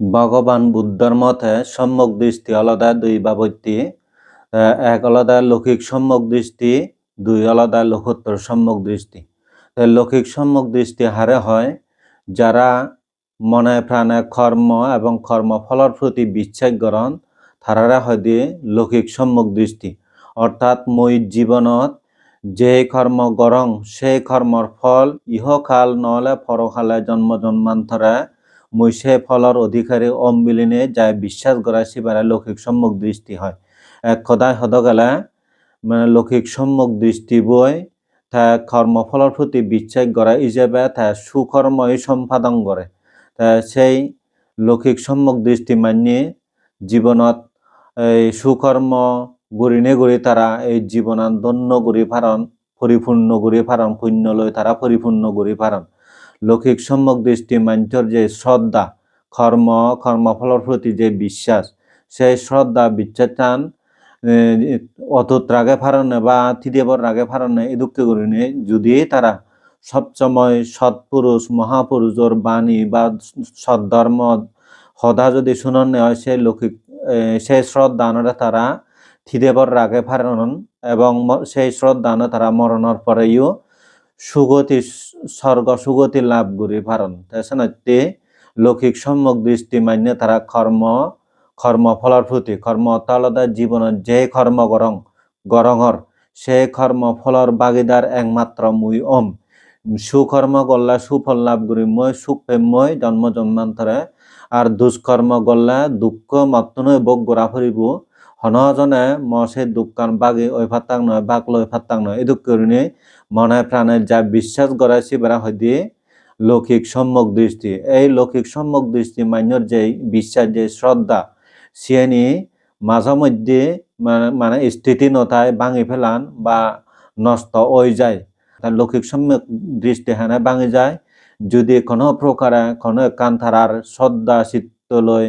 ভগবান বুদ্ধর মতে সম্যক দৃষ্টি আলাদা দুই বাবত্যি আহ, এক আলাদা লৌকিক সম্যক দৃষ্টি দুই আলাদা লোকোত্তর সম্যক দৃষ্টি। লৌকিক সম্যক দৃষ্টি হারে হয় যারা মনে প্রাণে কর্ম এবং কর্মফলের প্রতি বিশ্বাস গ্রহণ তারারা হয় দিয়ে লৌকিক সম্যক দৃষ্টি। অর্থাৎ মই জীবনত যে কর্ম গরং সেই কর্মর ফল ইহকাল নহলে পরকালে জন্ম জন্মান্তরে মই সেই ফলৰ অধিকাৰী অম্বিলিনে যাই বিশ্বাস কৰা সিবাৰে লৌকিক সম্যক দৃষ্টি হয়। সদায় সদকালে মানে লৌকিক সম্যক দৃষ্টি বই তা কর্মফলের প্রতি বিশ্বাস করা হিসেবে তা সুকর্মই সম্পাদন করে তা সেই লৌকিক সম্যক দৃষ্টি মানিয়ে জীবনত এই সুকর্ম গড়িনে গড়ি তারা এই জীবনান ধন্য গড়ি ফারণ পরিপূর্ণ গড়ি ফারণ পুণ্য লই তারা পরিপূর্ণ গড়ি ফারণ লৌকিক সম্যক দৃষ্টি মাঞ্চর যে শ্রদ্ধা, কর্ম, কর্মফলের প্রতি যে বিশ্বাস, সেই শ্রদ্ধা বিশ্বাস টান অতুত রাগে ফারণে বা থিদেবর রাগে ফারণে এই দুঃখ করিনে, যদি তারা সবসময় সৎপুরুষ, মহাপুরুষর বাণী বা সদ্ধর্ম সদা যদি শুননে হয় সেই লৌকিক সেই শ্রদ্ধানরে তারা থিদেবর রাগে ফারণ এবং সেই শ্রদ্ধান তারা মরণের পরেও সুগতি স্বর্গ, সুগতি লাভ করি ফারণ তাছাড়া লৌকিক সম্যক দৃষ্টি মান্য তারা কর্ম কর্ম কর্মফলের প্রতি কর্ম আলাদা জীবনের যে কর্ম গরং গরঙর সেই কর্মফলের বাগিদার একমাত্র মুই ওম সুকর্ম গল্লা সুফল লাভ করি, মই সুখ পেম, মই জন্ম জন্মান্তরে আর দুষ্কর্ম গল্লা দুঃখ মাত্তনৈ বক গোড়া ফুরিব হনজনে ম সেই দুঃখান বাগি ওই ফাত্তাং নয় বাক লই ফাত্তাং নয়। এই দুঃখ করিনি, মনে প্রাণে যা বিশ্বাস করায় সিবেরা হয় দিয়ে লৌকিক সম্যক দৃষ্টি। এই লৌকিক সম্যক দৃষ্টি মান্যর যে বিশ্বাস যে শ্রদ্ধা সিয়ানি মাঝে মধ্যে মানে- স্থিতি নথায় ভাঙি ফেলান বা নষ্ট হয়ে যায়। তার লৌকিক সম্যক দৃষ্টি হানে ভাঙি যায়। যদি কোনো প্রকারে কোনো একান তারার শ্রদ্ধা চিত্ত লয়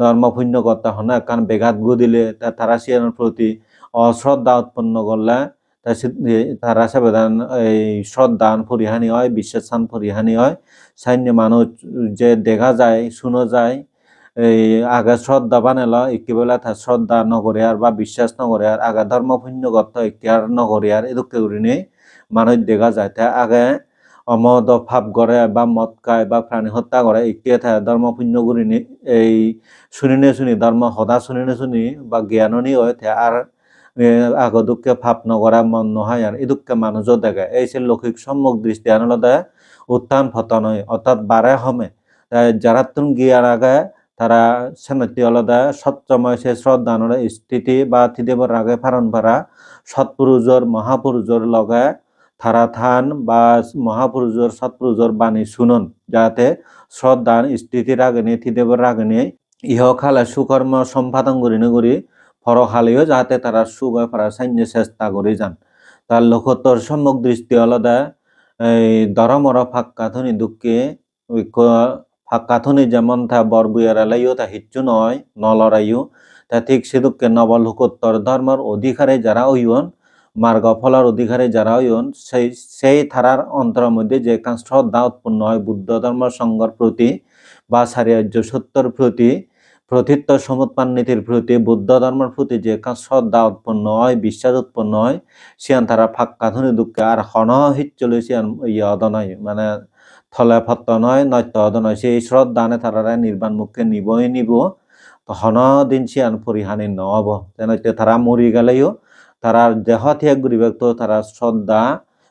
ধর্ম পুণ্যকর্তা হনে একান বেঘাত দিলে তারা সিয়ানোর প্রতি অশ্রদ্ধা উৎপন্ন করলে তা তারা সেবেদান এই শ্রদ্ধান পরিহানি হয় বিশ্বাসান পরিহানি হয়। সাইন্য মানুষ যে দেখা যায়, শুনো যায়, এই আগে শ্রদ্ধা বানেল, একেবেলা তার শ্রদ্ধা নগরে আর বা বিশ্বাস নগরে আর আগে ধর্ম পুণ্যগত একেয়ার নগরে আর এদুকে উড়িনে মানুষ দেখা যায়। তা আগে অমদ ভাব করে বা মদ খায় বা প্রাণী হত্যা করে একে থাকে ধর্ম পুণ্য করিনি এই শুনিনে শুনি ধর্ম সদা শুনিনে শুনি বা জ্ঞাননী হয়, তে আর আগ দুঃখে ভাব নকরা মন নহয় আর এই দুঃখে মানুষও দেখে। এই সে লৌকিক সম্মুখ দৃষ্টি আনলদে উত্থান পতন হয় অর্থাৎ বারে হমে যারা তুমি গিয়ার আগে তারা সেনতি আলাদা সৎসময় সে শ্রদ্ধানরে স্থিতি বা থিদেবর আগে ফারণ ভাড়া সৎপুরুষর মহাপুরুষর লগে তারা থান বা মহাপুরুষর সৎপুরুষর বাণী শুনুন, যাতে শ্রদ্ধান স্থিতির আগে নিয়ে থিদেবর আগে নিয়ে ইহকালে সুকর্ম সম্পাদন করি নগরী পরকালেও যাতে তারা সুখ হয় পারা সাইন্য চেষ্টা করে যান। তার লোকোত্তর সম্মুখ দৃষ্টি আলাদা এই দরমর ফাক্কাথনি দুঃখে ফাক্কাথনি যেমন তা বরবুয়ার এলাইও তা হিচ্ছু নয় নলরাইও তা ঠিক সে দুঃখে নবলোকোত্তর ধর্মের অধিকারে যারা হইন মার্গ ফলার অধিকারে যারা হইন, সেই সেই ধারার অন্তরের মধ্যে যে শ্রদ্ধা উৎপন্ন হয় বুদ্ধ ধর্ম সঙ্গর প্রতি বা সারিয়ার্য সত্যর প্রতি, প্রথিত্ব সমুৎপান নীতির প্রতি, বুদ্ধ ধর্মের প্রতি যে শ্রদ্ধা উৎপন্ন হয়, বিশ্বাস উৎপন্ন হয়, সিয়ান তারা ফাক্কা ধনী দুঃখে আর হন হিচ্চলে সিয়ান ইয়ে অদ নয় মানে থলে ফত্ত নয়, নৈত্য অদ নয় সেই শ্রদ্ধানে তারা নির্বাণ মুখে নিবই নিব হন দিন সিয়ান পরিহানি নহব যেন তারা মরি গেলেও তারা দেহ ত্যাগ করিবে, তো তারা শ্রদ্ধা,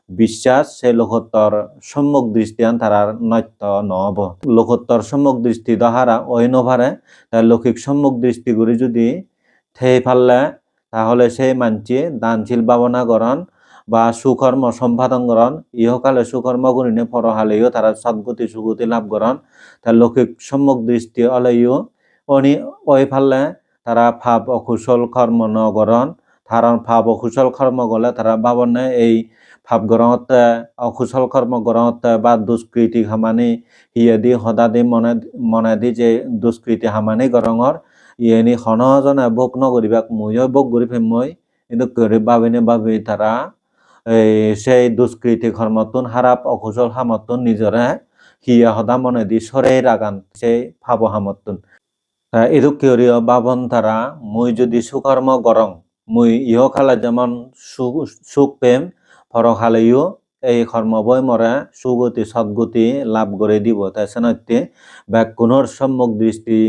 বিশ্বাস সেই লোকোত্তর সম্মুখ দৃষ্টিয়ান তারার নৈত্য নহব লোকোত্তর সম্মুখ দৃষ্টি দহারা ওই নভারে তাই লৌকিক সম্মুখ দৃষ্টি করে যদি থেই ফাললে, তাহলে সেই মানছি দানশীল ভাবনা করণ বা সুকর্ম সম্পাদন করণ ইহকালে সুকর্ম করিনে পরহালেও তারা সদ্গতি সুগতি লাভ করণ তার লৌকিক সম্মুখ দৃষ্টি অলেও অনি ওই ফাললে তারা ভাব অকুশল কর্ম নগরণ তারা ভাব অকুশল কর্ম গলে তারা ভাবনে এই ভাব গ্রহতে অকুশল কর্ম গ্রহতে বা দুষ্কৃতি হামানি ইয়ে দি সদা দি মনে মনে দি যে দুষ্কৃতি হামানি গরঙর ইয়েনি সনজনে ভোগ নকরিবাক ময়ো ভোগ করি ফেম মই, কিন্তু করি ভাবিনে ভাবি তারা এই সেই দুষ্কৃতি কর্মতুন হারাপ অকুশল হামতুন নিজরে হিয়া সদা মনে দি সরে রাগান সেই ভাব হামতুন তা এদুকীয় বাবন তারা মুই যদি সুকর্ম গরং মুই ইহকালে যেমন সুখ পেম পরকালেও এই কর্ম বই মরে সুগতি সদ্গতি লাভ করে দিব। তাই সেনত্যে ব্যাকুণর সম্মুখ দৃষ্টি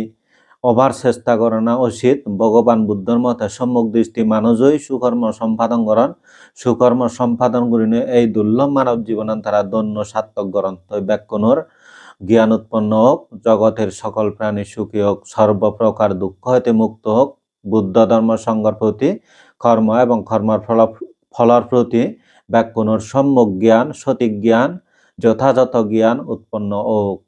অভার চেষ্টা করে না উচিত। ভগবান বুদ্ধর মতে সম্মুখ দৃষ্টি মানুষই সুকর্ম সম্পাদন করেন সুকর্ম সম্পাদন করিনে এই দুর্লভ মানব জীবন তারা দন্য সার্থক করেন তো ব্যাকুণর জ্ঞান উৎপন্ন হোক জগতের সকল প্রাণী সুখী হোক সর্বপ্রকার দুঃখ হইতে মুক্ত হোক বুদ্ধ ধর্ম সংঘর প্রতি, কর্ম এবং কর্মার ফল ফলার প্রতি ব্যাকুণর সম্যক জ্ঞান, সঠিক জ্ঞান, যথাযথ জ্ঞান উৎপন্ন হোক